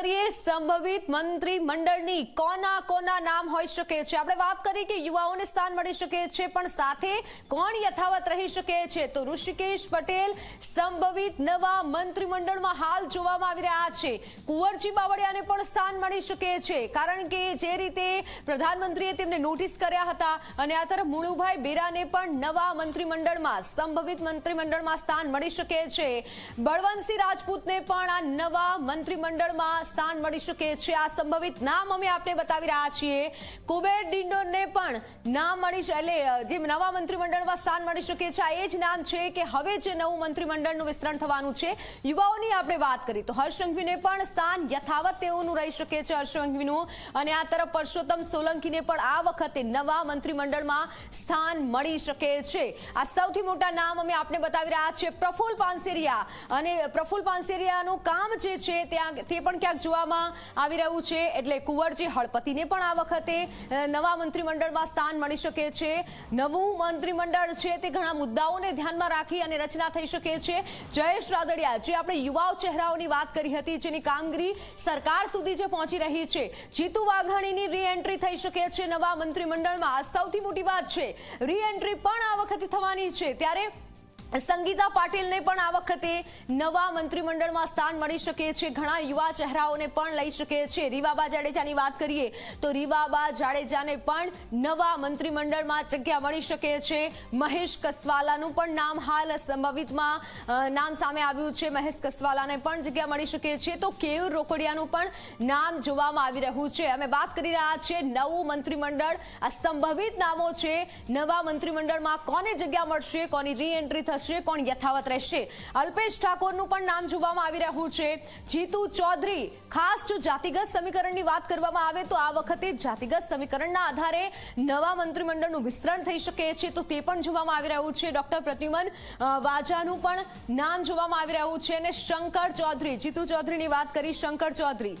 કરીએ સંભવિત મંત્રી મંડળની કોના કોના નામ હોઈ શકે છે? આપણે વાત કરી કે યુવાઓને સ્થાન મળી શકે છે, પણ સાથે કોણ યથાવત રહી શકે છે? તો ઋષિકેશ પટેલ સંભવિત નવા મંત્રીમંડળમાં હાલ જોવામાં આવી રહ્યા છે. કુંવરજી બાવળિયાને પણ સ્થાન મળી શકે છે, કારણ કે જે રીતે પ્રધાનમંત્રીએ તેમને નોટિસ કર્યા હતા અને આ તરફ મુળુભાઈ બેરાને પણ નવા મંત્રીમંડળમાં, સંભવિત મંત્રીમંડળમાં સ્થાન મળી શકે છે. બળવંતસિંહ રાજપૂતને પણ આ નવા મંત્રીમંડળમાં સ્થાન મળી શકે છે. આ સંભવિત નામ અમે આપને બતાવી રહ્યા છીએ. કુબેર ડિંડોરને પણ નામ મળી એટલે જે નવા મંત્રીમંડળમાં સ્થાન મળી શકે છે, આ એ જ નામ છે કે હવે જે નવું મંત્રીમંડળનું વિસ્તરણ થવાનું છે, યુવાઓની આપણે વાત કરી તો હર્ષ સંઘવીને પણ સ્થાન યથાવત તેઓનું રહી શકે છે, હર્ષ સંઘવીનું અને આ તરફ પરસોત્તમ સોલંકીને પણ આ વખતે નવા મંત્રીમંડળમાં સ્થાન મળી શકે છે. આ સૌથી મોટા નામ અમે આપને બતાવી રહ્યા છીએ પ્રફુલ પાનસેરિયા. અને પ્રફુલ પાનસેરિયાનું કામ જે છે, ત્યાં તે પણ ક્યાંક જોવામાં આવી રહ્યું છે. એટલે કુંવરજી હળપતિને પણ આ વખતે નવા મંત્રીમંડળમાં સ્થાન મળી શકે છે. નવું મંત્રીમંડળ છે તે ઘણા મુદ્દાઓને ધ્યાનમાં રાખી અને રચના થઈ શકે છે. જયેશ રાદડિયા, જે આપણે યુવાઓ ચહેરાઓની વાત કરી હતી, જેની કામગીરી સરકાર સુધી જે પહોંચી રહી છે, જીતુ વાઘાણીની રીએન્ટ્રી થઈ શકે છે નવા મંત્રીમંડળમાં. આ સૌથી મોટી વાત છે રીએન્ટ્રી પણ આ વખતે થવાની છે. ત્યારે સંગીતા પાટીલને પણ આ વખતે નવા મંત્રીમંડળમાં સ્થાન મળી શકે છે. ઘણા યુવા ચહેરાઓને પણ લઈ શકે છે. રીવાબા જાડેજાની વાત કરીએ તો રીવાબા જાડેજાને પણ નવા મંત્રીમંડળમાં જગ્યા મળી શકે છે. મહેશ કસવાલાનું પણ નામ હાલ સંભવિતમાં નામ સામે આવ્યું છે. મહેશ કસવાલાને પણ જગ્યા મળી શકે છે. તો કેયુર રોકડિયાનું પણ નામ જોવામાં આવી રહ્યું છે. અમે વાત કરી રહ્યા છીએ નવું મંત્રીમંડળ. આ સંભવિત નામો છે. નવા મંત્રીમંડળમાં કોને જગ્યા મળશે? કોની રીએન્ટ્રી થશે? કોણ યથાવત રહેશે? અલ્પેશ ઠાકોરનું પણ નામ જોવામાં આવી રહ્યું છે. જીતુ ચૌધરી, ખાસ જો જાતિગત સમીકરણની વાત કરવામાં આવે તો આ વખતે જાતિગત સમીકરણના આધારે નવા મંત્રીમંડળનું વિસ્તરણ થઈ શકે છે. તો તે પણ જોવામાં આવી રહ્યું છે. ડોક્ટર પ્રદ્યુમન વાજાનું પણ નામ જોવામાં આવી રહ્યું છે. અને શંકર ચૌધરી, જીતુ ચૌધરીની વાત કરી, શંકર ચૌધરી.